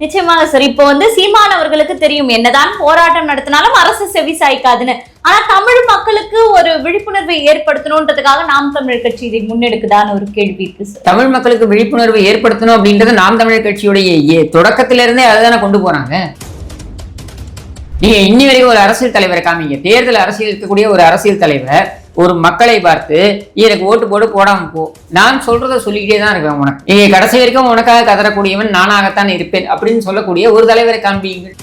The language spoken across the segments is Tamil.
நிச்சயமாக சார். இப்போ வந்து சீமான் அவர்களுக்கு தெரியும் என்னதான் போராட்டம் நடத்தினாலும் அரசு செவி சாய்க்காதுன்னு. ஆனா தமிழ் மக்களுக்கு ஒரு விழிப்புணர்வை ஏற்படுத்தணுன்றதுக்காக நாம் தமிழ் கட்சி இதை முன்னெடுக்குதான்னு ஒரு கேள்வி இருக்கு தமிழ் மக்களுக்கு விழிப்புணர்வு ஏற்படுத்தணும் அப்படின்றது நாம் தமிழ் கட்சியுடைய ஏ- தொடக்கத்துல இருந்தே அதை தானே கொண்டு போறாங்க? நீங்க இன்னி வரைக்கும் ஒரு அரசியல் தலைவரை காமிங்க. தேர்தல் அரசியல் இருக்கக்கூடிய ஒரு அரசியல் தலைவர் ஒரு மக்களை பார்த்து எனக்கு ஓட்டு போட்டு போடாம போ. நான் சொல்றத சொல்லிக்கிட்டே தான் இருக்கேன் உனக்கு. இங்கே கடைசி வரைக்கும் உனக்காக கதறக்கூடியவன் நானாகத்தான் இருப்பேன் அப்படின்னு சொல்லக்கூடிய ஒரு தலைவரை காண்பியுங்கள்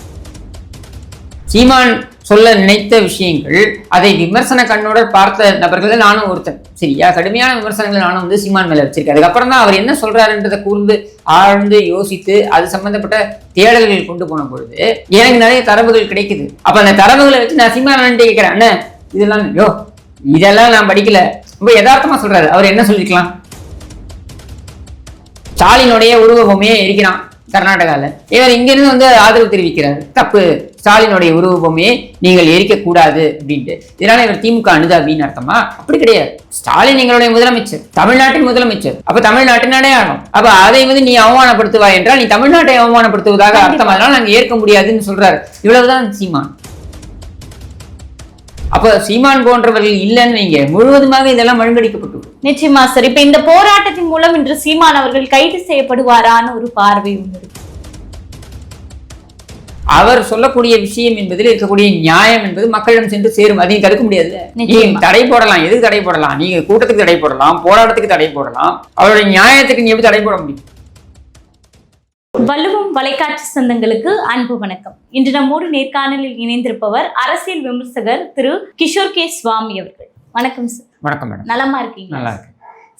சீமான் சொல்ல நினைத்த விஷயங்கள் அதை விமர்சன கண்ணோட பார்த்த நபர்கள் நானும் ஒருத்தன். சரியா? கடுமையான விமர்சனங்கள் நானும் வந்து சீமான் மேல வச்சிருக்கேன். அதுக்கப்புறம் தான் அவர் என்ன சொல்றாருன்றதை கூர்ந்து ஆழ்ந்து யோசித்து அது சம்பந்தப்பட்ட தேடல்கள் கொண்டு போன பொழுது எனக்கு நிறைய தரவுகள் கிடைக்குது. அப்ப அந்த தரவுகளை வச்சு நான் சீமான் கேட்கிறேன் அண்ணே இதெல்லாம் யோ இதெல்லாம் நான் படிக்கல. ரொம்ப யதார்த்தமா சொல்றாரு. அவர் என்ன சொல்லிக்கலாம் ஸ்டாலினுடைய உருவபொம்மையே இருக்கிறான் கர்நாடகால. இவர் இங்கிருந்து வந்து ஆதரவு தெரிவிக்கிறார். தப்பு. ஸ்டாலினுடைய உருவபொம்மையை நீங்கள் எரிக்க கூடாது அப்படின்ட்டு. இதனால இவர் திமுக அனுதாபின்னு அர்த்தமா? அப்படி கிடையாது. ஸ்டாலின் எங்களுடைய முதலமைச்சர். தமிழ்நாட்டின் முதலமைச்சர். அப்ப தமிழ்நாட்டின் அடையாளம். அப்ப அதை வந்து நீ அவமானப்படுத்துவாய் என்றால் நீ தமிழ்நாட்டை அவமானப்படுத்துவதாக அர்த்தம். அதனால நாங்க ஏற்க முடியாதுன்னு சொல்றாரு. இவ்வளவுதான் சீமான். அப்ப சீமான் போன்றவர்கள் இல்லைன்னு வைங்க. முழுவதுமாக இதெல்லாம் மழுங்கடிக்கப்பட்டு நிச்சயமா சார் இப்ப இந்த போராட்டத்தின் மூலம் இன்று சீமான் அவர்கள் கைது செய்யப்படுவாரான்னு ஒரு பார்வை இருக்கு அவர் சொல்லக்கூடிய விஷயம் என்பதில் இருக்கக்கூடிய நியாயம் என்பது மக்களிடம் சென்று சேரும். அதையும் தடுக்க முடியாது நீங்க. தடை போடலாம். எதுக்கு தடை போடலாம்? நீங்க கூட்டத்துக்கு தடை போடலாம். போராட்டத்துக்கு தடை போடலாம். அவருடைய நியாயத்துக்கு நீ எப்படி தடை போட முடியும்? வலுவும் வலைக்காட்சி சொந்தங்களுக்கு அன்பு வணக்கம். இன்று நம்மோடு நேர்காணலில் இணைந்திருப்பவர் அரசியல் விமர்சகர் திரு கிஷோர் கே. சுவாமி அவர்கள். வணக்கம் சார் வணக்கம் மேடம் நலமா இருக்கீங்களா? நல்லா இருக்கு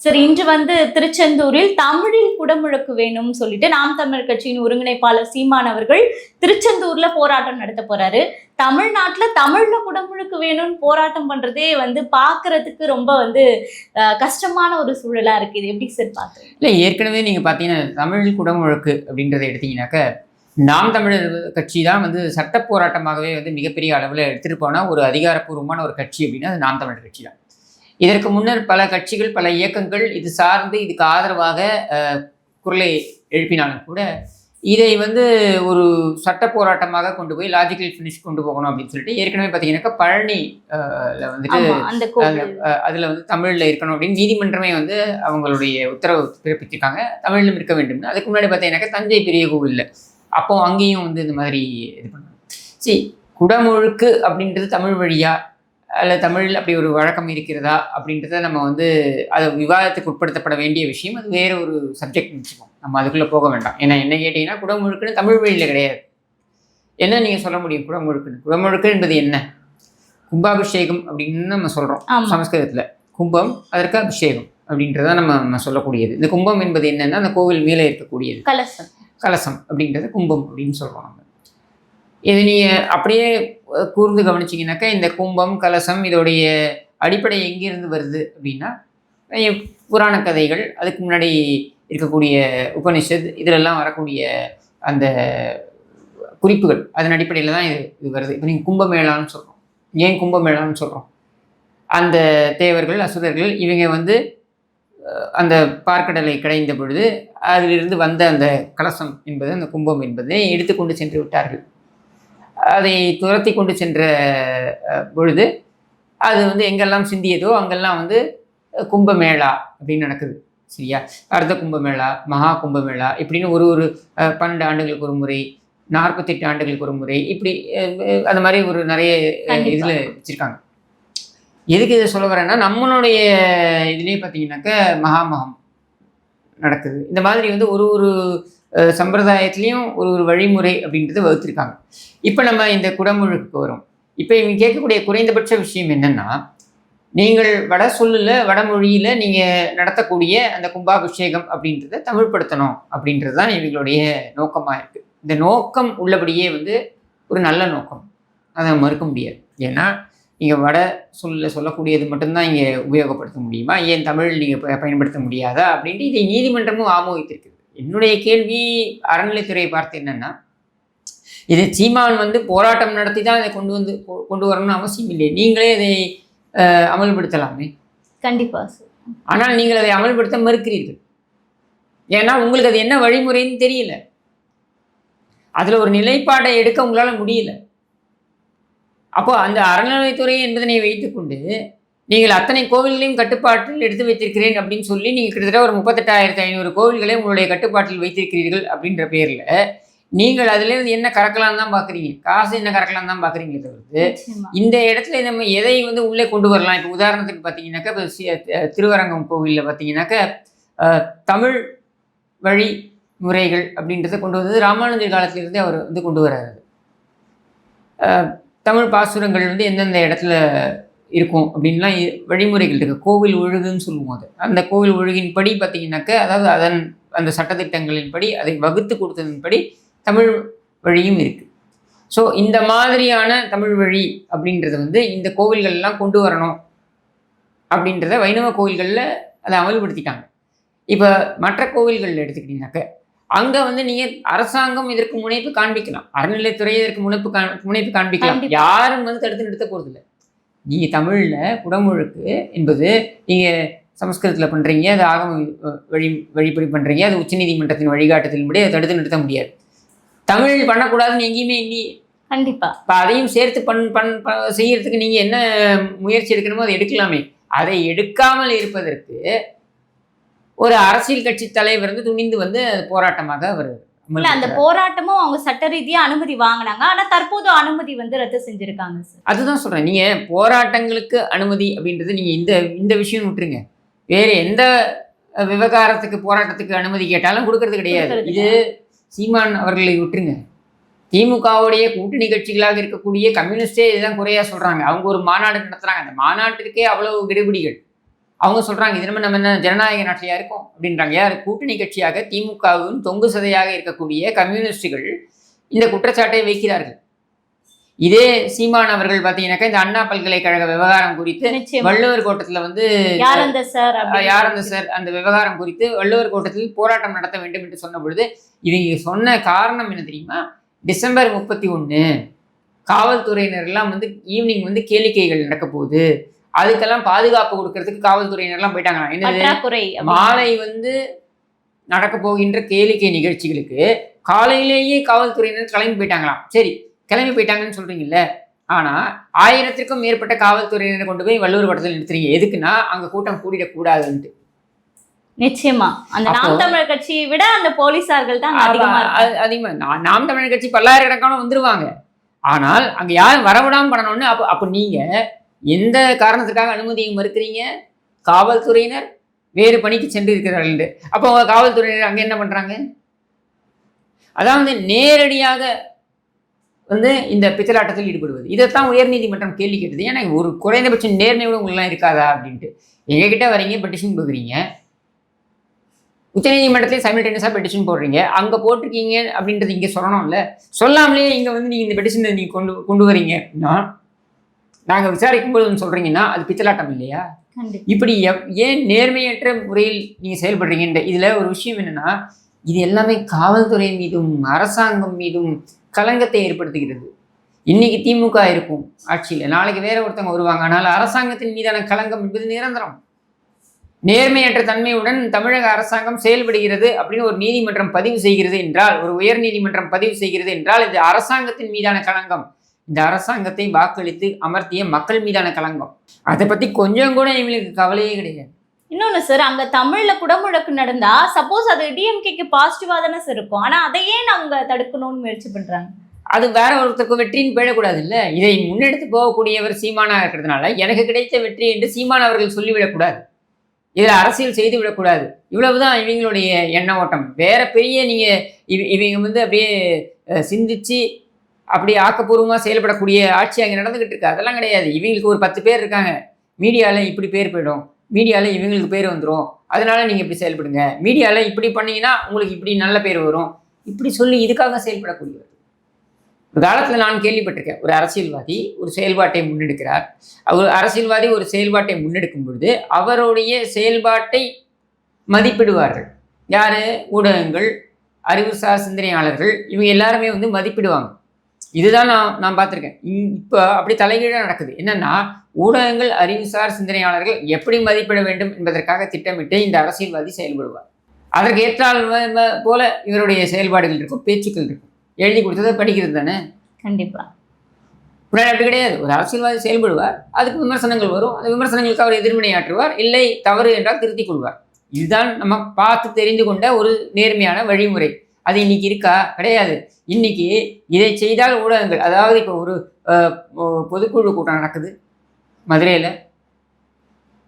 சார் இன்று வந்து திருச்செந்தூரில் தமிழில் குடமுழக்கு வேணும்னு சொல்லிட்டு நாம் தமிழ் கட்சியின் ஒருங்கிணைப்பாளர் சீமான் அவர்கள் திருச்செந்தூர்ல போராட்டம் நடத்த போறாரு. தமிழ்நாட்டுல தமிழ்ல குடமுழுக்கு வேணும்னு போராட்டம் பண்றதே வந்து பாக்குறதுக்கு ரொம்ப வந்து கஷ்டமான ஒரு சூழலா இருக்கு. இது எப்படி சார் பாக்குறீங்க? இல்லை ஏற்கனவே நீங்க பார்த்தீங்கன்னா தமிழ் குடமுழுக்கு அப்படின்றத எடுத்தீங்கன்னாக்க நாம் தமிழர் கட்சி தான் வந்து சட்ட போராட்டமாகவே வந்து மிகப்பெரிய அளவில் எடுத்துகிட்டு போனால் ஒரு அதிகாரப்பூர்வமான ஒரு கட்சி அப்படின்னா அது நாம் தமிழர் கட்சி தான். இதற்கு முன்னர் பல கட்சிகள் பல இயக்கங்கள் இது சார்ந்து இதுக்கு ஆதரவாக குரலை எழுப்பினாலும் கூட இதை வந்து ஒரு சட்ட போராட்டமாக கொண்டு போய் லாஜிக்கல் ஃபினிஷ் கொண்டு போகணும் அப்படின்னு சொல்லிட்டு ஏற்கனவே பார்த்தீங்கன்னாக்கா பழனி வந்துட்டு அதுல வந்து தமிழ்ல இருக்கணும் அப்படின்னு நீதிமன்றமே வந்து அவங்களுடைய உத்தரவு பிறப்பிச்சிருக்காங்க தமிழிலும் இருக்க வேண்டும் அதுக்கு முன்னாடி பார்த்தீங்கன்னாக்கா தஞ்சை பெரிய கோவில்ல. அப்போ அங்கேயும் வந்து இந்த மாதிரி இது பண்ணாங்க. சரி குடமுழுக்கு அப்படின்றது தமிழ் வழியா? அல்ல தமிழில் அப்படி ஒரு வழக்கம் இருக்கிறதா அப்படின்றத நம்ம வந்து அது விவாதத்துக்கு உட்படுத்தப்பட வேண்டிய விஷயம். அது வேற ஒரு சப்ஜெக்ட் வச்சுக்கோம் நம்ம அதுக்குள்ளே போக வேண்டாம். ஏன்னா என்ன கேட்டிங்கன்னா குடமுழுக்குன்னு தமிழ் வழியில் கிடையாது. என்ன நீங்கள் சொல்ல முடியும் குடமுழுக்குன்னு குடமுழுக்கு என்பது என்ன? கும்பாபிஷேகம் அப்படின்னு நம்ம சொல்கிறோம் சமஸ்கிருதத்தில். கும்பம் அதற்கு அபிஷேகம் அப்படின்றத நம்ம நம்ம சொல்லக்கூடியது. இந்த கும்பம் என்பது என்னன்னா அந்த கோவில் மேலே இருக்கக்கூடியது. கலசம். கலசம் அப்படின்றது கும்பம் அப்படின்னு சொல்றோம் நம்ம. இது நீங்கள் அப்படியே கூர்ந்து கவனிச்சிங்கனாக்கா இந்த கும்பம் கலசம் இதோடைய அடிப்படை எங்கிருந்து வருது அப்படின்னா புராண கதைகள் அதுக்கு முன்னாடி இருக்கக்கூடிய உபனிஷத் இதிலெல்லாம் வரக்கூடிய அந்த குறிப்புகள் அதன் அடிப்படையில் தான் இது இது வருது. இப்போ நீங்கள் கும்பமேளான்னு சொல்கிறோம் ஏன் கும்பமேளான்னு சொல்கிறோம் அந்த தேவர்கள் அசுரர்கள் இவங்க வந்து அந்த பார்க்கடலை கடைந்த பொழுது அதிலிருந்து வந்த அந்த கலசம் என்பது அந்த கும்பம் என்பதை எடுத்துக்கொண்டு சென்று விட்டார்கள். அதை துரத்தி கொண்டு சென்ற பொழுது அது வந்து எங்கெல்லாம் சிந்தியதோ அங்கெல்லாம் வந்து கும்பமேளா அப்படின்னு நடக்குது சரியா? அர்த்த கும்பமேளா மகா கும்பமேளா இப்படின்னு ஒரு ஒரு பன்னெண்டு ஆண்டுகளுக்கு ஒரு முறை நாற்பத்தெட்டு ஆண்டுகளுக்கு ஒரு முறை இப்படி அந்த மாதிரி ஒரு நிறைய. இதில் வச்சுருக்காங்க. எதுக்கு இதை சொல்ல வரேன்னா நம்மளுடைய இதுலேயே பார்த்தீங்கன்னாக்க மகாமகம் நடக்குது. இந்த மாதிரி வந்து ஒரு ஒரு சம்பிரதாயத்துலேயும் ஒரு ஒரு வழிமுறை அப்படின்றது வகுத்திருக்காங்க. இப்போ நம்ம இந்த குடமுழுக்கு வரும். இப்போ இவங்க கேட்கக்கூடிய குறைந்தபட்ச விஷயம் என்னென்னா நீங்கள் வட சொல்லில் வடமொழியில் நீங்கள் நடத்தக்கூடிய அந்த கும்பாபிஷேகம் அப்படின்றத தமிழ்படுத்தணும் அப்படின்றது தான் இவங்களுடைய நோக்கமாக இருக்குது இந்த நோக்கம் உள்ளபடியே வந்து ஒரு நல்ல நோக்கம். அதை மறுக்க முடியாது. ஏன்னா நீங்கள் வட சொல்ல சொல்லக்கூடியது மட்டும்தான் இங்கே உபயோகப்படுத்த முடியுமா? ஏன் தமிழ் நீங்கள் பயன்படுத்த முடியாதா? அப்படின்ட்டு இதை நீதிமன்றமும் ஆமோதித்திருக்குது என்னுடைய கேள்வி அறநிலைத்துறையை பார்த்து என்னன்னா இது சீமான் வந்து போராட்டம் நடத்தி தான் இதை கொண்டு வந்து கொண்டு வரணும்னு அவசியம் இல்லை நீங்களே இதை அமல்படுத்தலாமே? கண்டிப்பா சார் ஆனால் நீங்கள் அதை அமல்படுத்த மறுக்கிறீர்கள். ஏன்னா உங்களுக்கு அது என்ன வழிமுறைன்னு தெரியல. அதில் ஒரு நிலைப்பாடை எடுக்க உங்களால் முடியல. அப்போ அந்த அறநிலைத்துறை என்பதனை வைத்துக்கொண்டு நீங்கள் அத்தனை கோவில்களையும் கட்டுப்பாட்டில் எடுத்து வைத்திருக்கிறேன் அப்படின்னு சொல்லி நீங்கள் கிட்டத்தட்ட ஒரு முப்பத்தெட்டாயிரத்தி ஐநூறு கோவில்களை உங்களுடைய கட்டுப்பாட்டில் வைத்திருக்கிறீர்கள் அப்படின்ற பேரில் நீங்கள் அதுலேருந்து என்ன கறக்கலாம் தான் பார்க்குறீங்க? காசு என்ன கறக்கலாம் தான் பார்க்குறீங்களே தவிர்த்து. இந்த இடத்துல நம்ம எதை வந்து உள்ளே கொண்டு வரலாம்? இப்போ உதாரணத்துக்கு பார்த்தீங்கன்னாக்கா இப்போ திருவரங்கம் கோவிலில் பார்த்தீங்கன்னாக்கா தமிழ் வழி முறைகள் அப்படின்றத கொண்டு வந்தது ராமானுஜர் காலத்திலிருந்தே அவர் வந்து கொண்டு வராரு. அஹ், தமிழ் பாசுரங்கள் வந்து எந்தெந்த இடத்துல இருக்கும் அப்படின்லாம் வழிமுறைகள் இருக்குது கோவில் ஒழுகுன்னு சொல்லுவோம் அது. அந்த கோவில் ஒழுகின்படி பார்த்தீங்கன்னாக்கா அதாவது அதன் அந்த சட்டத்திட்டங்களின்படி அதை வகுத்து கொடுத்ததின்படி தமிழ் வழியும் இருக்குது ஸோ இந்த மாதிரியான தமிழ் வழி அப்படின்றத வந்து இந்த கோவில்கள் எல்லாம் கொண்டு வரணும் அப்படின்றத வைணவ கோவில்களில் அதை அமல்படுத்திட்டாங்க. இப்போ மற்ற கோவில்கள் எடுத்துக்கிட்டீங்கன்னாக்க அங்கே வந்து நீங்கள் அரசாங்கம் இதற்கு முனைப்பு காண்பிக்கலாம். அறநிலைத்துறை இதற்கு முனைப்பு கா முனைப்பு காண்பிக்கலாம். யாரும் வந்து தடுத்து நிறுத்த போகிறதில்ல நீங்கள் தமிழில் குடமுழுக்கு என்பது நீங்கள் சமஸ்கிருதத்தில் பண்ணுறீங்க அது ஆகம வழி வழிப்படி பண்ணுறீங்க அது உச்சநீதிமன்றத்தின் வழிகாட்டுதலின்படி அதை தடுத்து நிறுத்த முடியாது. தமிழ் பண்ணக்கூடாதுன்னு எங்கேயுமே இல்லையே கண்டிப்பா. இப்போ அதையும் சேர்த்து பண் பண் செய்யறதுக்கு நீங்கள் என்ன முயற்சி எடுக்கணுமோ அதை எடுக்கலாமே. அதை எடுக்காமல் இருப்பதற்கு ஒரு அரசியல் கட்சி தலைவர் வந்து துணிந்து வந்து அது போராட்டமாக அவர் இல்ல அந்த போராட்டமும் அவங்க சட்ட ரீதியா அனுமதி வாங்கினாங்க. ஆனா தற்போது அனுமதி வந்து ரத்து செஞ்சிருக்காங்க சார் அதுதான் சொல்கிறேன் நீங்கள் போராட்டங்களுக்கு அனுமதி அப்படின்றது நீங்கள் இந்த இந்த விஷயம் விட்டுருங்க. வேறு எந்த விவகாரத்துக்கு போராட்டத்துக்கு அனுமதி கேட்டாலும் கொடுக்கறது கிடையாது. இது சீமான் அவர்களை விட்டுருங்க. திமுகவுடைய கூட்டணி கட்சிகளாக இருக்கக்கூடிய கம்யூனிஸ்டே இதுதான் குறையா சொல்றாங்க. அவங்க ஒரு மாநாடு நடத்துறாங்க. அந்த மாநாட்டிற்கே அவ்வளவு கெடுபிடிகள். அவங்க சொல்றாங்க இது நம்ம என்ன ஜனநாயக நாட்டிலையா இருக்கோம்? அப்படின்றாங்க. யார்? கூட்டணி கட்சியாக திமுகவும் தொங்கு சதையாக இருக்கக்கூடிய கம்யூனிஸ்டுகள் இந்த குற்றச்சாட்டை வைக்கிறார்கள். இதே சீமான் அவர்கள் பார்த்தீங்கன்னாக்கா இந்த அண்ணா பல்கலைக்கழக விவகாரம் குறித்து வள்ளுவர் கோட்டத்துல வந்து யார் அந்த சார் அந்த சார் அந்த விவகாரம் குறித்து வள்ளுவர் கோட்டத்தில் போராட்டம் நடத்த வேண்டும் என்று சொன்ன பொழுது இவங்க சொன்ன காரணம் என்ன தெரியுமா? டிசம்பர் முப்பத்தி ஒன்று காவல்துறையினர் எல்லாம் வந்து ஈவினிங் வந்து கேளிக்கைகள் நடக்க போகுது. அதுக்கெல்லாம் பாதுகாப்பு கொடுக்கறதுக்கு காவல்துறையினர்லாம் போயிட்டாங்க. மாலை வந்து நடக்க போகின்ற கேளிக்கை நிகழ்ச்சிகளுக்கு காலையிலேயே காவல்துறையினர் கிளம்பி போயிட்டாங்களாம். சரி கிளம்பி போயிட்டாங்கன்னு சொல்றீங்கல்ல. ஆனா ஆயிரத்திற்கும் மேற்பட்ட காவல்துறையினரை கொண்டு போய் வள்ளுவர் படத்தில் நிறுத்துறீங்க. எதுக்குன்னா அங்க கூட்டம் கூடிடக்கூடாதுன்ட்டு. நிச்சயமா. அந்த நாம் தமிழர் கட்சியை விட அந்த போலீசார்கள் தான் அதிகமா நாம் தமிழர் கட்சி பல்லாயிரக்கணக்கான வந்துருவாங்க. ஆனால் அங்க யாரும் வரவிடாம பண்ணணும்னு அப்ப அப்ப நீங்க எந்த காரணத்துக்காக அனுமதியை மறுக்கிறீங்க? காவல்துறையினர் வேறு பணிக்கு சென்று இருக்கிறார்கள் என்று. அப்போ காவல்துறையினர் அங்கே என்ன பண்ணுறாங்க அதாவது நேரடியாக வந்து இந்த பித்தலாட்டத்தில் ஈடுபடுவது. இதைத்தான் உயர்நீதிமன்றம் கேள்வி கேட்டது. ஏன்னா ஒரு குறைந்தபட்ச நேர்மை கூட உங்களெலாம் இருக்காதா அப்படின்ட்டு. எங்ககிட்ட வரீங்க பெட்டிஷன் கொடுக்குறீங்க உச்சநீதிமன்றத்திலே சைமில்டேனியஸாக பெட்டிஷன் போடுறீங்க. அங்கே போட்டிருக்கீங்க அப்படின்றது இங்கே சொல்லணும்ல. சொல்லாமலே இங்கே வந்து நீங்கள் இந்த பெட்டிஷனை நீங்கள் கொண்டு கொண்டு வரீங்க அப்படின்னா நாங்கள் விசாரிக்கும் ஒன்று சொல்கிறீங்கன்னா அது பித்தலாட்டம் இல்லையா. இப்படி ஏன் நேர்மையற்ற முறையில் நீங்கள் செயல்படுறீங்கன்ற இதில் ஒரு விஷயம் என்னன்னா இது எல்லாமே காவல்துறை மீதும் அரசாங்கம் மீதும் கலங்கத்தை ஏற்படுத்துகிறது. இன்னைக்கு திமுக இருக்கும் ஆட்சியில். நாளைக்கு வேற ஒருத்தவங்க வருவாங்க. ஆனால் அரசாங்கத்தின் மீதான களங்கம் என்பது நிரந்தரம். நேர்மையற்ற தன்மையுடன் தமிழக அரசாங்கம் செயல்படுகிறது அப்படின்னு ஒரு நீதிமன்றம் பதிவு செய்கிறது என்றால் ஒரு உயர் நீதிமன்றம் பதிவு செய்கிறது என்றால் இது அரசாங்கத்தின் மீதான களங்கம் இந்த அரசாங்கத்தை வாக்களித்து அமர்த்திய மக்கள் மீதான களங்கம். அதை பத்தி கொஞ்சம் கூட இவங்களுக்கு கவலையே கிடையாது. இன்னொன்னு சார் அங்க தமிழ்ல குடமுழக்கு நடந்தா சப்போஸ் அது டிஎம்கேக்கு பாசிட்டிவா தானே சார் இருக்கும். ஆனா அதையே நாங்க தடுக்கணும்னு முயற்சி பண்றாங்க? அது வேற ஒருத்தருக்கு வெற்றின்னு போயிடக்கூடாது இல்ல இதை முன்னெடுத்து போகக்கூடியவர் சீமானா இருக்கிறதுனால எனக்கு கிடைத்த வெற்றி என்று சீமான் அவர்கள் சொல்லிவிடக்கூடாது. இதுல அரசியல் செய்து விடக்கூடாது. இவ்வளவுதான் இவங்களுடைய எண்ண ஓட்டம். வேற பெரிய நீங்க இவ- இவங்க வந்து அப்படியே சிந்திச்சு அப்படி ஆக்கப்பூர்வமாக செயல்படக்கூடிய ஆட்சி அங்கே நடந்துக்கிட்டு இருக்கு. அதெல்லாம் கிடையாது. இவங்களுக்கு ஒரு பத்து பேர் இருக்காங்க. மீடியாவில் இப்படி பேர் போயிடும். மீடியாவில் இவங்களுக்கு பேர் வந்துடும் அதனால நீங்கள் இப்படி செயல்படுங்க. மீடியாவில் இப்படி பண்ணீங்கன்னா உங்களுக்கு இப்படி நல்ல பேர் வரும். இப்படி சொல்லி இதுக்காக செயல்படக்கூடியவர். ஒரு காலத்தில் நான் கேள்விப்பட்டிருக்கேன். ஒரு அரசியல்வாதி ஒரு செயல்பாட்டை முன்னெடுக்கிறார். அவர் அரசியல்வாதி ஒரு செயல்பாட்டை முன்னெடுக்கும் பொழுது அவருடைய செயல்பாட்டை மதிப்பிடுவார்கள். யார்? ஊடகங்கள் அறிவுசார் சிந்தனையாளர்கள் இவங்க எல்லாருமே வந்து மதிப்பிடுவாங்க. இதுதான் நான் நான் பார்த்துருக்கேன். இப்போ அப்படி தலைகீழாக நடக்குது. என்னன்னா ஊடகங்கள் அறிவுசார் சிந்தனையாளர்கள் எப்படி மதிப்பிட வேண்டும் என்பதற்காக திட்டமிட்டு இந்த அரசியல்வாதி செயல்படுவார். அதற்கு ஏற்றால் போல இவருடைய செயல்பாடுகள் இருக்கும் பேச்சுக்கள் இருக்கும். எழுதி கொடுத்ததை படிக்கிறது தானே? கண்டிப்பா. முன்னாடி அப்படி கிடையாது. ஒரு அரசியல்வாதி செயல்படுவார் அதுக்கு விமர்சனங்கள் வரும். அந்த விமர்சனங்களுக்கு அவர் எதிர்வினையாற்றுவார் இல்லை தவறு என்றால் திருத்திக் கொள்வார். இதுதான் நம்ம பார்த்து தெரிந்து கொண்ட ஒரு நேர்மையான வழிமுறை. அது இன்னைக்கு இருக்கா? கிடையாது. இன்னைக்கு இதை செய்தால் ஊடகங்கள் அதாவது இப்போ ஒரு பொதுக்குழு கூட்டம் நடக்குது மதுரையில்.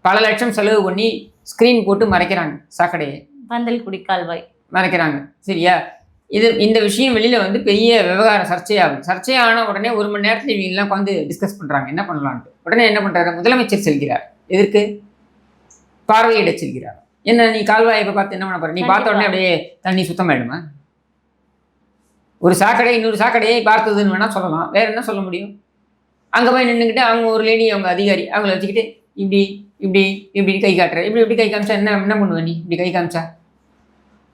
பல லட்சம் செலவு பண்ணி ஸ்க்ரீன் போட்டு மறைக்கிறாங்க சாக்கடையை. பந்தல் குடிக்கால்வாய். மறைக்கிறாங்க சரியா? இது இந்த விஷயம் வெளியில வந்து பெரிய விவகார சர்ச்சையாகும். சர்ச்சையான உடனே ஒரு மணி நேரத்தில் இவங்க எல்லாம் உட்காந்து டிஸ்கஸ் பண்றாங்க. என்ன பண்ணலான்ட்டு. உடனே என்ன பண்றாரு? முதலமைச்சர் செல்கிறார். எதற்கு? பார்வையிட செல்கிறார். என்ன நீ கால்வாயை இப்ப பார்த்து என்ன பண்ண போற? நீ பார்த்த உடனே அப்படியே தண்ணி சுத்தமாயிடுமா? ஒரு சாக்கடை இன்னொரு சாக்கடையை பார்த்ததுன்னு வேணால் சொல்லலாம். வேற என்ன சொல்ல முடியும்? அங்கே போய் நின்றுக்கிட்டு அவங்க ஒரு லேடி அவங்க அதிகாரி அவங்கள வச்சுக்கிட்டு இப்படி இப்படி இப்படி கை காட்டுற இப்படி இப்படி கை காமிச்சா என்ன என்ன பண்ணுவ நீ? இப்படி கை காமிச்சா?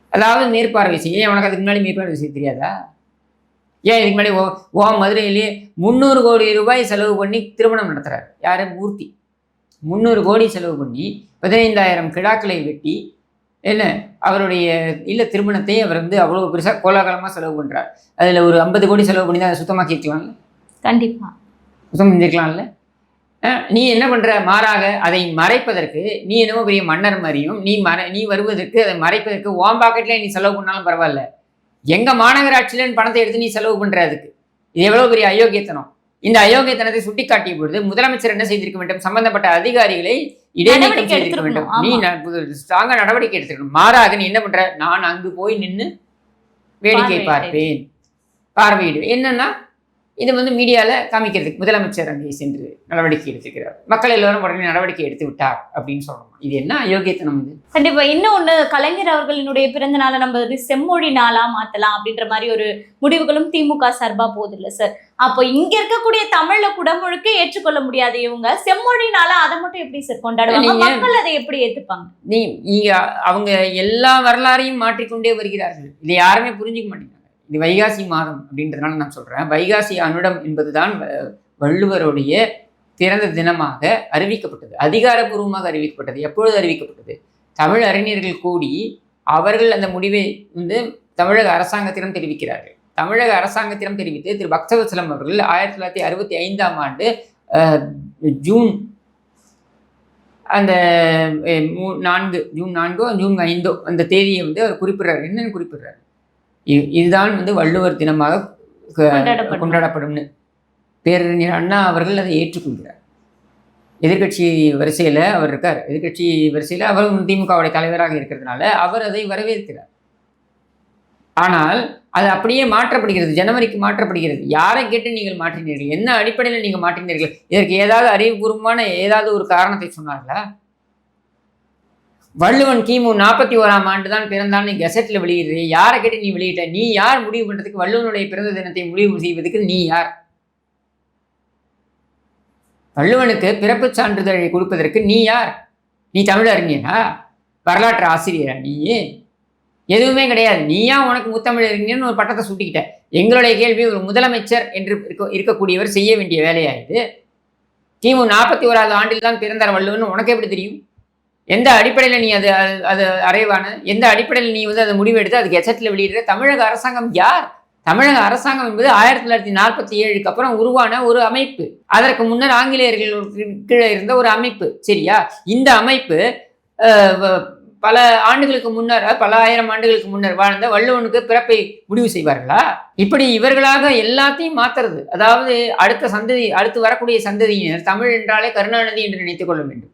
அதாவது மேற்பார்வை செய்ய ஏன் உனக்கு அதுக்கு முன்னாடி மேற்பார்வை செய்ய தெரியாதா? ஏன் இதுக்கு முன்னாடி ஓ ஓ மதுரையிலேயே முந்நூறு கோடி ரூபாய் செலவு பண்ணி திருமணம் நடத்துகிறார் யார்? மூர்த்தி. முந்நூறு கோடி செலவு பண்ணி பதினைந்தாயிரம் கிடாக்களை வெட்டி என்ன? அவருடைய இல்ல திருமணத்தை அவர் வந்து அவ்வளோ பெருசாக கோலாகலமாக செலவு பண்ணுறார் அதில் ஒரு ஐம்பது கோடி செலவு பண்ணி தான் அதை சுத்தமாக்கி இருக்கலாம்ல கண்டிப்பா. சுத்தம் செஞ்சிருக்கலாம்ல? அஹ் நீ என்ன பண்ற? மாறாக அதை மறைப்பதற்கு நீ என்னமோ பெரிய மன்னர் மாதிரியும் நீ மறை நீ வருவதற்கு அதை மறைப்பதற்கு உன் பாக்கெட்ல நீ செலவு பண்ணாலும் பரவாயில்ல. எங்க மாநகராட்சியில நீ பணத்தை எடுத்து நீ செலவு பண்ற அதுக்கு. இது எவ்வளவு பெரிய அயோக்கியத்தனம். இந்த அயோக்கியத்தனத்தை சுட்டி காட்டிய பொழுது முதலமைச்சர் என்ன செய்திருக்க வேண்டும்? சம்பந்தப்பட்ட அதிகாரிகளை இடைநீக்கம் செய்திருக்க வேண்டும். நீ ஸ்ட்ராங்கா நடவடிக்கை எடுத்துக்கணும் மாறாக நீ என்ன பண்ற? நான் அங்கு போய் நின்று வேடிக்கை. பார்ப்பேன். பார்வையிடுவேன் என்னன்னா இது வந்து மீடியாவில் காமிக்கிறதுக்கு முதலமைச்சர் அங்கே சென்று நடவடிக்கை எடுத்திருக்கிறார் மக்கள் எல்லாரும் உடனே நடவடிக்கை எடுத்து விட்டார் அப்படின்னு சொல்லணும். இது என்ன அயோக்கியத்தனம் இது? கண்டிப்பா. இன்னொன்னு கலைஞர் அவர்களினுடைய பிறந்த நாளை நம்ம செம்மொழி நாளா மாத்தலாம் அப்படின்ற மாதிரி ஒரு முடிவுகளும் திமுக சார்பா போகுது இல்ல சார் அப்போ இங்க இருக்கக்கூடிய தமிழ்ல குடமுழுக்க ஏற்றுக்கொள்ள முடியாத இவங்க. செம்மொழி நாளா அதை மட்டும் எப்படி சார் கொண்டாடுவாங்க? மக்கள் அதை எப்படி ஏத்துப்பாங்க? நீ அவங்க எல்லா வரலாறையும் மாற்றிக்கொண்டே வருகிறார்கள். இதை யாருமே புரிஞ்சுக்க மாட்டேங்கிறாங்க. இது வைகாசி மாதம் அப்படின்றதுனால நான் சொல்கிறேன் வைகாசி அனுடம் என்பதுதான் வ- வள்ளுவருடைய பிறந்த தினமாக அறிவிக்கப்பட்டது. அதிகாரப்பூர்வமாக அறிவிக்கப்பட்டது. எப்பொழுது அறிவிக்கப்பட்டது? தமிழ் அறிஞர்கள் கூடி அவர்கள் அந்த முடிவை வந்து தமிழக அரசாங்கத்திடம் தெரிவிக்கிறார்கள். தமிழக அரசாங்கத்திடம் தெரிவித்து திரு. பக்தவசலம் அவர்கள் ஆயிரத்தி தொள்ளாயிரத்தி அறுபத்தி ஐந்தாம் ஆண்டு அஹ், ஜூன் அந்த மூ- நான்கு ஜூன் நான்கோ ஜூன் ஐந்தோ அந்த தேதியை வந்து அவர் குறிப்பிடுறார். என்னன்னு குறிப்பிடுறாரு? இதுதான் வந்து வள்ளுவர் தினமாக. கொண்டாடப்படும்னு. பேரறிஞர் அண்ணா அவர்கள் அதை ஏற்றுக்கொள்கிறார் எதிர்க்கட்சி வரிசையில் அவர் இருக்கார். எதிர்க்கட்சி வரிசையில் அவரும் திமுகவுடைய தலைவராக இருக்கிறதுனால அவர் அதை வரவேற்கிறார். ஆனால் அது அப்படியே மாற்றப்படுகிறது. ஜனவரிக்கு மாற்றப்படுகிறது. யாரை கேட்டு நீங்கள் மாற்றினீர்கள்? என்ன அடிப்படையில் நீங்கள் மாற்றினீர்கள்? இதற்கு ஏதாவது அறிவுபூர்வமான ஏதாவது ஒரு காரணத்தை சொன்னார்களா? வள்ளுவன் கிமு நாற்பத்தி ஓராம் ஆண்டு தான் பிறந்தான்னு நீ கெசட்ல யாரை கேட்டு நீ வெளியிட்ட நீ யார் முடிவு பண்ணுறதுக்கு வள்ளுவனுடைய பிறந்த தினத்தை முடிவு செய்வதற்கு நீ யார்? வள்ளுவனுக்கு பிறப்புச் சான்றிதழை கொடுப்பதற்கு நீ யார்? நீ தமிழறிஞனா? வரலாற்று ஆசிரியரா நீ? எதுவுமே கிடையாது. நீயா உனக்கு முத்தமிழறிஞர்னு ஒரு பட்டத்தை சூட்டிக்கிட்ட? எங்களுடைய கேள்வி ஒரு முதலமைச்சர் என்று இருக்க இருக்கக்கூடியவர் செய்ய வேண்டிய வேலையா இது? கிமு நாற்பத்தி ஓராவது ஆண்டில் தான் பிறந்தார் வள்ளுவன். உனக்கு எப்படி தெரியும்? எந்த அடிப்படையில் நீ அது அது- அறைவான? எந்த அடிப்படையில் நீ வந்து அதை முடிவெடுத்து அது கெசட்டில் வெளியிடுற? தமிழக அரசாங்கம் யார்? தமிழக அரசாங்கம் என்பது ஆயிரத்தி தொள்ளாயிரத்தி நாற்பத்தி ஏழுக்கு அப்புறம் உருவான ஒரு அமைப்பு. அதற்கு முன்னர் ஆங்கிலேயர்கள் கீழே இருந்த ஒரு அமைப்பு. சரியா? இந்த அமைப்பு வ- பல ஆண்டுகளுக்கு முன்னர் பல ஆயிரம் ஆண்டுகளுக்கு முன்னர் வாழ்ந்த வள்ளுவனுக்கு பிறப்பை முடிவு செய்வார்களா? இப்படி இவர்களாக எல்லாத்தையும் மாத்துறது. அதாவது அடுத்த சந்ததி அடுத்து வரக்கூடிய சந்ததியினர் தமிழ் என்றாலே கருணாநிதி என்று நினைத்துக் கொள்ள வேண்டும்.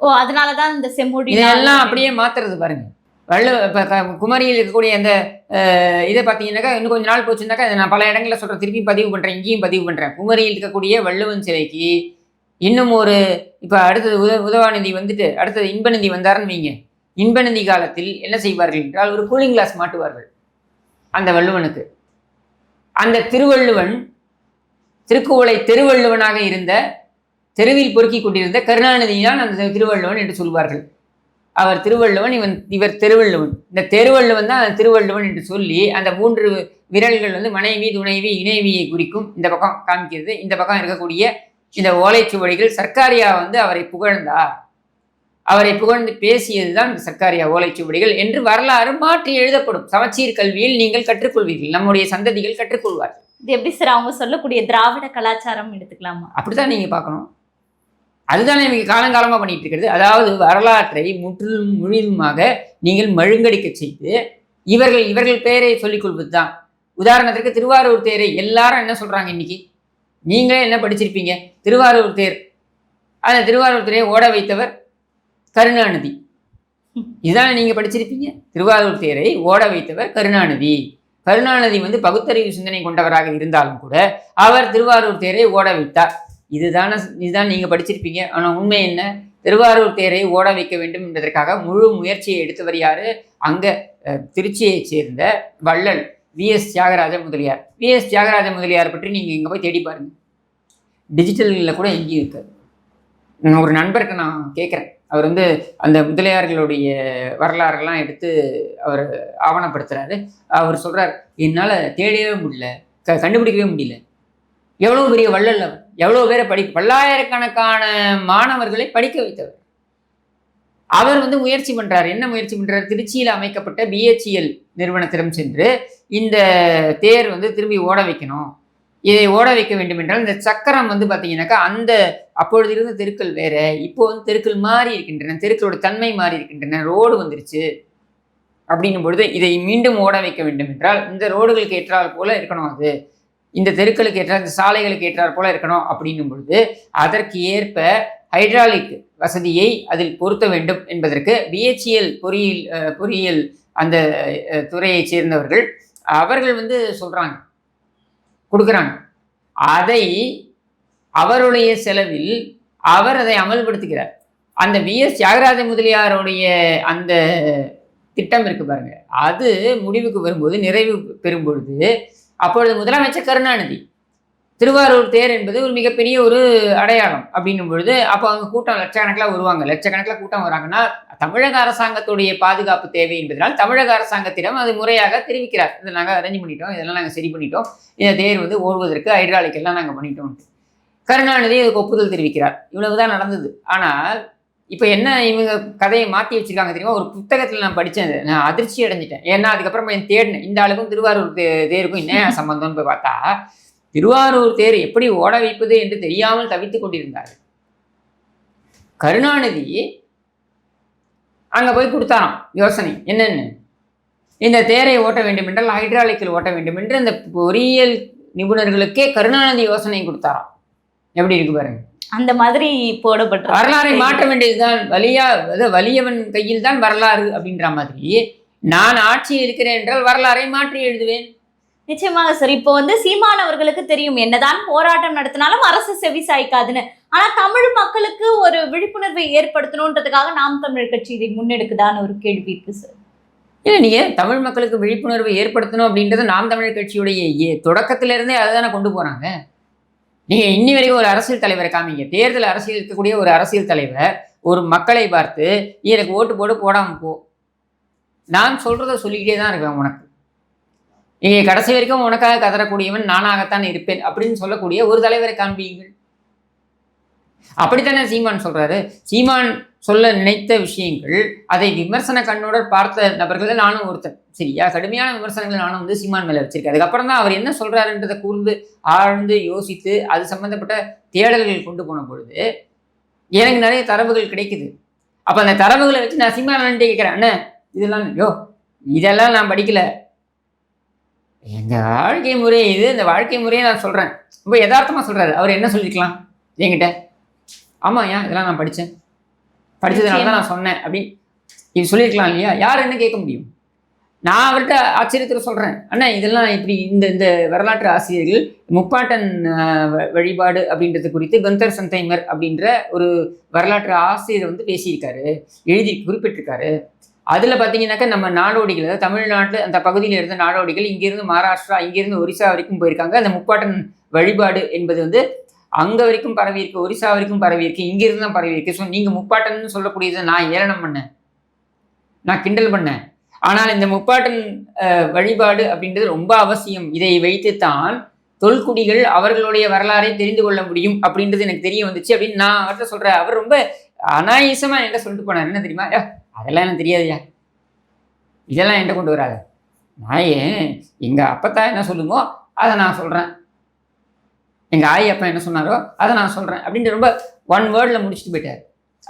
ஓ அதனாலதான் இந்த செம்மொழி இதெல்லாம் அப்படியே மாத்துறது பாருங்க. வள்ளு இப்போ குமரியில் இருக்கக்கூடிய அந்த இதை பார்த்தீங்கன்னாக்கா இன்னும் கொஞ்ச நாள் போச்சுன்னாக்கா இதை நான் பல இடங்களில் சொல்கிறேன் திருப்பி பதிவு பண்ணுறேன் இங்கேயும் பதிவு பண்ணுறேன் குமரியில் இருக்கக்கூடிய வள்ளுவன் சிலைக்கு இன்னும் ஒரு இப்போ அடுத்தது உத உதவாநிதி வந்துட்டு அடுத்தது இன்பநிதி வந்தாருன்னு வைங்க. இன்பநிதி காலத்தில் என்ன செய்வார்கள் என்றால் ஒரு கூலிங் கிளாஸ் மாட்டுவார்கள் அந்த வள்ளுவனுக்கு. அந்த திருவள்ளுவன் திருக்குவளை திருவள்ளுவனாக இருந்த தெருவில் பொறுக்கிக் கொண்டிருந்த கருணாநிதி தான் அந்த திருவள்ளுவன் என்று சொல்வார்கள். அவர் திருவள்ளுவன் இவன் இவர் திருவள்ளுவன். இந்த திருவள்ளுவன் தான் திருவள்ளுவன் என்று சொல்லி அந்த மூன்று விரல்கள் வந்து மனைவி துணைவி இணைவியை குறிக்கும் இந்த பக்கம் காமிக்கிறது. இந்த பக்கம் இருக்கக்கூடிய இந்த ஓலைச்சுவடிகள் சர்க்காரியா வந்து அவரை புகழ்ந்தார் அவரை புகழ்ந்து பேசியதுதான் இந்த சர்க்காரியா ஓலைச்சுவடிகள் என்று வரலாறு மாற்றி எழுதப்படும். சமச்சீர் கல்வியில் நீங்கள் கற்றுக்கொள்வீர்கள். நம்முடைய சந்ததிகள் கற்றுக்கொள்வார் இது எப்படி சார் அவங்க சொல்லக்கூடிய திராவிட கலாச்சாரம் எடுத்துக்கலாமா? அப்படித்தான் நீங்க பார்க்கணும். அதுதானே இவங்க காலங்காலமாக பண்ணிட்டு இருக்கிறது. அதாவது வரலாற்றை முற்றிலும் முழுதுமாக நீங்கள் மழுங்கடிக்க செய்து இவர்கள் இவர்கள் பெயரை சொல்லிக் கொள்வது தான் உதாரணத்திற்கு திருவாரூர் தேரை எல்லாரும் என்ன சொல்கிறாங்க இன்னைக்கு? நீங்களே என்ன படிச்சிருப்பீங்க? திருவாரூர் தேர். அந்த திருவாரூர் தேரை ஓட வைத்தவர் கருணாநிதி. இதுதானே நீங்கள் படிச்சிருப்பீங்க? திருவாரூர் தேரை ஓட வைத்தவர் கருணாநிதி. கருணாநிதி வந்து பகுத்தறிவு சிந்தனை கொண்டவராக இருந்தாலும் கூட அவர் திருவாரூர் தேரை ஓட வைத்தார். இதுதானே இதுதான் நீங்கள் படிச்சிருப்பீங்க. ஆனால் உண்மை என்ன? திருவாரூர் தேரை ஓட வைக்க வேண்டும் என்பதற்காக முழு முயற்சியை எடுத்தவர் யார்? அங்கே திருச்சியைச் சேர்ந்த வள்ளல் V. S. Thiyagaraja Mudaliyar. V. S. Thiyagaraja Mudaliyar பற்றி நீங்கள் இங்கே போய் தேடி பாருங்க. டிஜிட்டலில் கூட எங்கேயும் இருக்காது. ஒரு நண்பருக்கு நான் கேட்குறேன் அவர் வந்து அந்த முதலியார்களுடைய வரலாறுலாம் எடுத்து அவர் ஆவணப்படுத்துறாரு. அவர் சொல்கிறார் என்னால் தேடவே முடியல க கண்டுபிடிக்கவே முடியல. எவ்வளோ பெரிய வள்ளல் அவர்? எவ்வளோ பேரை படி பல்லாயிரக்கணக்கான மாணவர்களை படிக்க வைத்தவர். அவர் வந்து முயற்சி பண்ணுறார் என்ன முயற்சி பண்ணுறார் திருச்சியில் அமைக்கப்பட்ட பிஹெச்இஎல் நிறுவனத்திடம் சென்று இந்த தேர் வந்து திரும்பி ஓட வைக்கணும். இதை ஓட வைக்க வேண்டும் என்றால் இந்த சக்கரம் வந்து பார்த்தீங்கன்னாக்கா அந்த அப்பொழுது இருந்த தெருக்கள் வேற. இப்போ வந்து தெருக்கள் மாறி இருக்கின்றன. தெருக்களோட தன்மை மாறி இருக்கின்றன. ரோடு வந்துருச்சு. அப்படின்னும் பொழுது இதை மீண்டும் ஓட வைக்க வேண்டும் என்றால் இந்த ரோடுகளுக்கு ஏற்றால் போல இருக்கணும் அது. இந்த தெருக்களுக்கு ஏற்றால் இந்த சாலைகளுக்கு ஏற்றார் போல இருக்கணும் அப்படின்னும் பொழுது அதற்கு ஏற்ப ஹைட்ராலிக் வசதியை அதில் பொருத்த வேண்டும் என்பதற்கு பிஹெச்இஎல் பொறியியல் பொறியியல் அந்த துறையை துறையைச் சேர்ந்தவர்கள் அவர்கள் வந்து சொல்றாங்க கொடுக்குறாங்க. அதை அவருடைய செலவில் அவர் அதை அமல்படுத்துகிறார். அந்த விஎஸ் தியாகராஜ முதலியாருடைய அந்த திட்டம் இருக்கு பாருங்க அது முடிவுக்கு வரும்போது நிறைவு பெறும்பொழுது அப்பொழுது முதலமைச்சர் கருணாநிதி திருவாரூர் தேர் என்பது ஒரு மிகப்பெரிய ஒரு அடையாளம் அப்படின்னும் பொழுது அப்போ அவங்க கூட்டம் லட்சக்கணக்கில் வருவாங்க. லட்சக்கணக்கில் கூட்டம் வராங்கன்னா தமிழக அரசாங்கத்துடைய பாதுகாப்பு தேவை என்பதனால் தமிழக அரசாங்கத்திடம் அது முறையாக தெரிவிக்கிறார். இதை நாங்கள் அரேஞ்ச் பண்ணிட்டோம் இதெல்லாம் நாங்கள் சரி பண்ணிட்டோம். இந்த தேர் வந்து ஓடுவதற்கு ஹைட்ராலிக் எல்லாம் நாங்கள் பண்ணிட்டோம் கருணாநிதி அதுக்கு ஒப்புதல் தெரிவிக்கிறார். இவ்வளவுதான் நடந்தது. ஆனால் இப்போ என்ன இவங்க கதையை மாற்றி வச்சிருக்காங்க தெரியுமா? ஒரு புத்தகத்தில் நான் படித்தேன் நான் அதிர்ச்சி அடைஞ்சிட்டேன். ஏன்னா அதுக்கப்புறம் என் தேடினேன் இந்த ஆளுக்கும் திருவாரூர் தே- தேருக்கும் என்ன சம்பந்தம்னு போய் பார்த்தா திருவாரூர் தேர் எப்படி ஓட வைப்பது என்று தெரியாமல் தவித்துக் கொண்டிருந்தார். கருணாநிதி அங்கே போய் கொடுத்தாராம் யோசனை. என்னென்னு? இந்த தேரை ஓட்ட வேண்டும் என்றால் ஹைட்ராலிக்கில் ஓட்ட வேண்டும் என்று இந்த பொறியியல் நிபுணர்களுக்கே கருணாநிதி யோசனை கொடுத்தாராம். எப்படி இருக்கு பாருங்க. அந்த மாதிரி போடப்பட்டிருக்கு. வரலாறை மாற்ற வேண்டியதுதான். வலியா அதாவது வலியவன் கையில் தான் வரலாறு அப்படின்ற மாதிரி நான் ஆட்சியில் இருக்கிறேன் என்றால் வரலாறை மாற்றி எழுதுவேன். நிச்சயமாக சார். இப்போ வந்து சீமான் அவர்களுக்கு தெரியும். என்னதான் போராட்டம் நடத்தினாலும் அரசு செவி சாய்க்காதுன்னு. ஆனா தமிழ் மக்களுக்கு ஒரு விழிப்புணர்வை ஏற்படுத்தணுன்றதுக்காக நாம் தமிழர் கட்சி இதை முன்னெடுக்குதான்னு ஒரு கேள்வி இருக்கு சார். இல்லை நீங்க தமிழ் மக்களுக்கு விழிப்புணர்வு ஏற்படுத்தணும் அப்படின்றது நாம் தமிழர் கட்சியுடைய தொடக்கத்திலிருந்தே அதுதானே கொண்டு போறாங்க? நீங்கள் இன்னி வரைக்கும் ஒரு அரசியல் தலைவரை காமிங்க. தேர்தல் அரசியல் இருக்கக்கூடிய ஒரு அரசியல் தலைவர் ஒரு மக்களை பார்த்து "நீ எனக்கு ஓட்டு போட்டு போடாமல் போ. நான் சொல்கிறத சொல்லிக்கிட்டே தான் இருக்கேன் உனக்கு. நீங்கள் கடைசி வரைக்கும் உனக்காக கதறக்கூடியவன் நானாகத்தான் இருப்பேன் அப்படின்னு சொல்லக்கூடிய ஒரு தலைவரை காண்பியுங்கள் அப்படித்தானே சீமான் சொல்றாரு? சீமான் சொல்ல நினைத்த விஷயங்கள் அதை விமர்சன கண்ணோட பார்த்த நபர்கள் நானும் ஒருத்தன். சரியா கடுமையான விமர்சனங்கள் நானும் வந்து சீமான் மேலே வச்சிருக்கேன் அதுக்கப்புறம் தான் அவர் என்ன சொல்கிறாருன்றதை கூர்ந்து ஆழ்ந்து யோசித்து அது சம்பந்தப்பட்ட தேடல்கள் கொண்டு போன பொழுது எனக்கு நிறைய தரவுகள் கிடைக்குது. அப்போ அந்த தரவுகளை வச்சு நான் சீமான் கேட்குறேன். அண்ணே இதெல்லாம் யோ இதெல்லாம் நான் படிக்கல. எங்கள் வாழ்க்கை முறை இது இந்த வாழ்க்கை முறையை நான் சொல்கிறேன் ரொம்ப யதார்த்தமாக சொல்கிறாரு அவர் என்ன சொல்லிக்கலாம் என்கிட்ட? ஆமாம் ஏன் இதெல்லாம் நான் படித்தேன் படிச்சதுனால தான் நான் சொன்னேன். அப்படின்னு இது சொல்லியிருக்கலாம் இல்லையா? யார் என்ன கேட்க முடியும்? நான் அவர்கிட்ட ஆச்சரியத்தில் சொல்கிறேன் அண்ணா இதெல்லாம் இப்படி இந்த இந்த வரலாற்று ஆசிரியர்கள் முப்பாட்டன் வழிபாடு அப்படின்றது குறித்து கந்தர் சந்தைமர் அப்படின்ற ஒரு வரலாற்று ஆசிரியர் வந்து பேசியிருக்காரு எழுதி குறிப்பிட்டிருக்காரு. அதில் பார்த்தீங்கன்னாக்கா நம்ம நாடோடிகள் அதாவது தமிழ்நாட்டில் அந்த பகுதியில் இருந்த நாடோடிகள் இங்கிருந்து மகாராஷ்டிரா இங்கிருந்து ஒரிசா வரைக்கும் போயிருக்காங்க. அந்த முப்பாட்டன் வழிபாடு என்பது வந்து அங்கே வரைக்கும் பரவி இருக்கு ஒரிசா வரைக்கும் பரவி இருக்கு இங்கிருந்து தான் பரவி இருக்கு. ஸோ நீங்கள் முப்பாட்டன்னு சொல்லக்கூடியதை நான் ஏளனம் பண்ணேன். நான் கிண்டல் பண்ணேன். ஆனால் இந்த முப்பாட்டன் வழிபாடு அப்படின்றது ரொம்ப அவசியம். இதை வைத்துத்தான் தொல்குடிகள் அவர்களுடைய வரலாறை தெரிந்து கொள்ள முடியும் அப்படின்றது எனக்கு தெரிய வந்துச்சு அப்படின்னு நான் அவர்கிட்ட சொல்றேன். அவர் ரொம்ப அனாயசமா என்கிட்ட சொல்லிட்டு போனார். என்ன தெரியுமா? அதெல்லாம் எனக்கு தெரியாதுயா இதெல்லாம் என்கிட்ட கொண்டு வராத. நான் ஏன் எங்க அப்பத்தா என்ன சொல்லுமோ அதை நான் சொல்றேன். எங்க ஆயி அப்பா என்ன சொன்னாரோ அதை நான் சொல்றேன். அப்படின்ட்டு ரொம்ப ஒன் வேர்டில் முடிச்சுட்டு போயிட்டார்.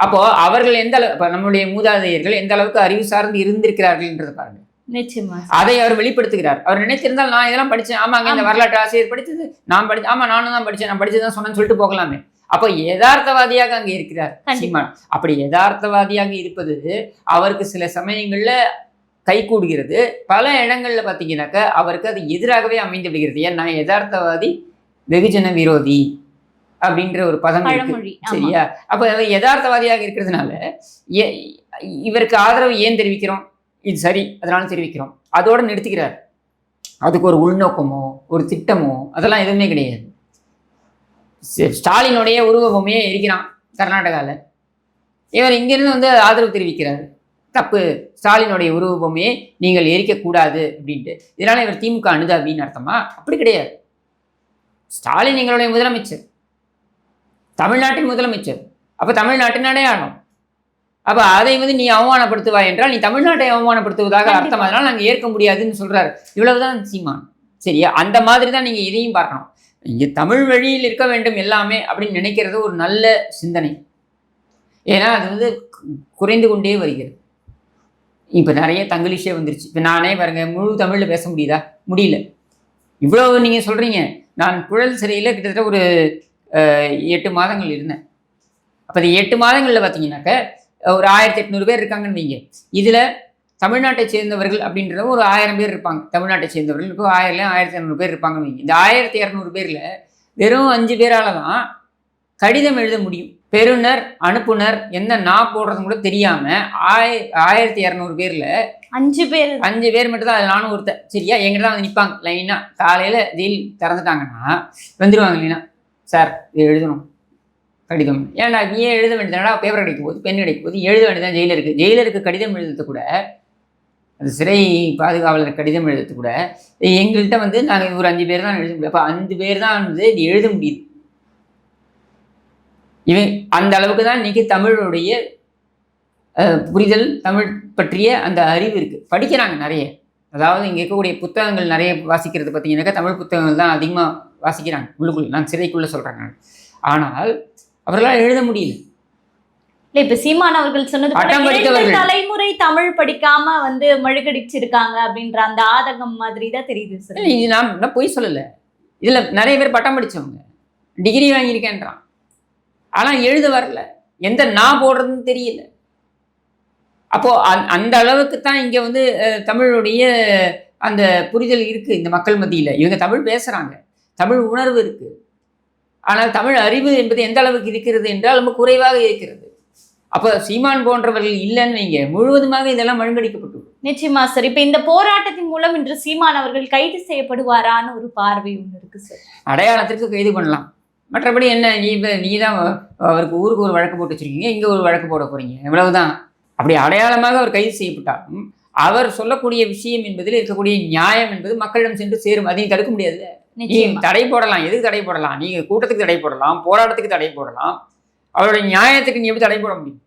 அப்போ அவர்கள் எந்த அளவு இப்போ நம்மளுடைய மூதாதையர்கள் எந்த அளவுக்கு அறிவு சார்ந்து இருந்திருக்கிறார்கள்ன்றதை பாருங்க. நிச்சயமா. அதை அவர் வெளிப்படுத்துகிறார். அவர் நினைத்திருந்தால் நான் இதெல்லாம் படிச்சேன். ஆமாங்க இந்த. வரலாற்று ஆசிரியர் படிச்சது நான் படிச்சேன் ஆமா நானும் தான் படிச்சேன். நான் படிச்சது தான் சொன்னேன்னு சொல்லிட்டு போகலாமே. அப்போ யதார்த்தவாதியாக அங்கே இருக்கிறார். சீமான். அப்படி யதார்த்தவாதியாக இருப்பது அவருக்கு சில சமயங்கள்ல கை கூடுகிறது. பல இடங்கள்ல பார்த்தீங்கன்னாக்கா அவருக்கு அது எதிராகவே அமைந்து விடுகிறது. ஏன் நான் யதார்த்தவாதி வெகுஜன விரோதி அப்படின்ற ஒரு பதம் இருக்கு. சரியா? அப்ப யதார்த்தவாதியாக இருக்கிறதுனால இவருக்கு ஆதரவு ஏன் தெரிவிக்கிறோம்? இது சரி அதனால தெரிவிக்கிறோம். அதோட நிறுத்திக்கிறார். அதுக்கு ஒரு உள்நோக்கமோ ஒரு திட்டமோ அதெல்லாம் எதுவுமே கிடையாது. ஸ்ட- ஸ்டாலினுடைய உருவகமே இருக்கிறான் கர்நாடகாவில் இவர் இங்கிருந்து வந்து ஆதரவு தெரிவிக்கிறார். தப்பு ஸ்டாலினுடைய உருவகமே நீங்கள் எரிக்கக்கூடாது அப்படின்ட்டு. இதனால இவர் திமுக அனுதாபின்னு அர்த்தமா? அப்படி கிடையாது. ஸ்டாலின் எங்களுடைய முதலமைச்சர். தமிழ்நாட்டின் முதலமைச்சர். அப்ப தமிழ்நாட்டின் அடையாளம். அப்ப அதை வந்து நீ அவமானப்படுத்துவாய் என்றால் நீ தமிழ்நாட்டை அவமானப்படுத்துவதாக. அர்த்தம். அதனால நாங்க ஏற்க முடியாதுன்னு சொல்றாரு. இவ்வளவுதான் சீமான். சரியா? அந்த மாதிரி தான் நீங்க இதையும் பார்க்கணும். இங்க தமிழ் வழியில் இருக்க வேண்டும் எல்லாமே அப்படின்னு நினைக்கிறது ஒரு நல்ல சிந்தனை. ஏன்னா அது வந்து குறைந்து கொண்டே வருகிறது. இப்போ நிறைய தங்கிலீஷே வந்துருச்சு. இப்போ நானே பாருங்க முழு தமிழில் பேச முடியுதா? முடியல. இவ்வளவு நீங்க சொல்றீங்க. நான் புழல் சிறையில் கிட்டத்தட்ட ஒரு எட்டு மாதங்கள் இருந்தேன். அப்போ இந்த எட்டு மாதங்களில் பார்த்தீங்கன்னாக்க ஒரு ஆயிரத்தி எட்நூறு பேர் இருக்காங்கன்னு வைங்க. இதில் தமிழ்நாட்டை சேர்ந்தவர்கள் அப்படின்றவங்க ஒரு ஆயிரம் பேர் இருப்பாங்க. தமிழ்நாட்டை சேர்ந்தவர்கள் இப்போ ஆயிரம் ஆயிரத்தி இரநூறு பேர் இருப்பாங்கன்னு வைங்க. இந்த ஆயிரத்தி இரநூறு பேரில் வெறும் அஞ்சு பேரால் தான் கடிதம் எழுத முடியும். பெறுநர் அனுப்புனர் என்ன நான் போடுறதும் கூட தெரியாம ஆய ஆயிரத்தி இரநூறு பேர்ல அஞ்சு பேர். அஞ்சு பேர் மட்டும் தான் அதில் நானும் ஒருத்தன். சரியா? எங்கிட்ட தான் வந்து நிற்பாங்க லைனாக காலையில் ஜெயில் திறந்துட்டாங்கன்னா வந்துருவாங்க இல்லைன்னா சார் இது எழுதணும். கடிதம். ஏன்டா நீ ஏன் எழுத வேண்டியதுனா பேப்பர் கிடைக்கும் போது பென் கிடைக்கும் போது எழுத வேண்டியதான் ஜெயிலருக்கு ஜெயிலருக்கு கடிதம் எழுதுறது கூட அந்த சிறை பாதுகாவலர் கடிதம் எழுதுறது கூட எங்கள்கிட்ட வந்து நாங்கள் ஒரு அஞ்சு பேர் தான் எழுத முடியும். அப்போ அஞ்சு பேர் தான் வந்து எழுத முடியுது. இவன் அந்த அளவுக்கு தான் இன்னைக்கு தமிழுடைய புரிதல் தமிழ் பற்றிய அந்த அறிவு இருக்கு. படிக்கிறாங்க நிறைய. அதாவது இங்கே இருக்கக்கூடிய புத்தகங்கள் நிறைய வாசிக்கிறது பார்த்தீங்கன்னாக்கா தமிழ் புத்தகங்கள் தான் அதிகமாக வாசிக்கிறாங்க. உள்ளுக்குள்ள நான் சிறைக்குள்ள சொல்கிறேன் நான். ஆனால் அவர்களால் எழுத முடியல. இல்ல இப்ப சீமான் அவர்கள் சொன்னது. தலைமுறை தமிழ் படிக்காம வந்து மழுகடிச்சிருக்காங்க அப்படின்ற அந்த ஆதங்கம் மாதிரி தான் தெரியுது சார் இது நான் நான் பொய் சொல்லலை. இதில் நிறைய பேர் பட்டம் படித்தவங்க. டிகிரி வாங்கியிருக்கேன்றான். ஆனால் எழுத வரல. எந்த நான் போடுறதுன்னு தெரியல. அப்போ அந்- அந்த அளவுக்கு தான் இங்கே வந்து தமிழுடைய அந்த புரிதல் இருக்கு இந்த மக்கள் மத்தியில். இவங்க தமிழ் பேசுறாங்க. தமிழ் உணர்வு இருக்கு. ஆனால் தமிழ் அறிவு என்பது எந்த அளவுக்கு இருக்கிறது என்றால் ரொம்ப குறைவாக இருக்கிறது. அப்போ சீமான் போன்றவர்கள் இல்லைன்னு வைங்க. முழுவதுமாக இதெல்லாம் மழுங்கடிக்கப்பட்டு நிச்சயமா சார் இப்ப இந்த போராட்டத்தின் மூலம் இன்று சீமான் அவர்கள் கைது செய்யப்படுவாரான்னு ஒரு பார்வை ஒண்ணு இருக்கு சார் அடையாளத்திற்கு கைது பண்ணலாம். மற்றபடி என்ன நீ இப்ப- நீ தான் அவருக்கு ஊருக்கு ஒரு வழக்கு போட்டு வச்சிருக்கீங்க இங்கே ஒரு வழக்கு போட போறீங்க. இவ்வளவுதான். அப்படி அடையாளமாக அவர் கைது செய்யப்பட்டாலும் அவர் சொல்லக்கூடிய விஷயம் என்பதில் இருக்கக்கூடிய நியாயம் என்பது மக்களிடம் சென்று சேரும். அதையும் தடுக்க முடியாது. நீ தடை போடலாம். எதுக்கு தடை போடலாம்? நீங்க கூட்டத்துக்கு தடை போடலாம் போராட்டத்துக்கு தடை போடலாம். அவருடைய நியாயத்துக்கு நீ எப்படி தடை போட முடியும்?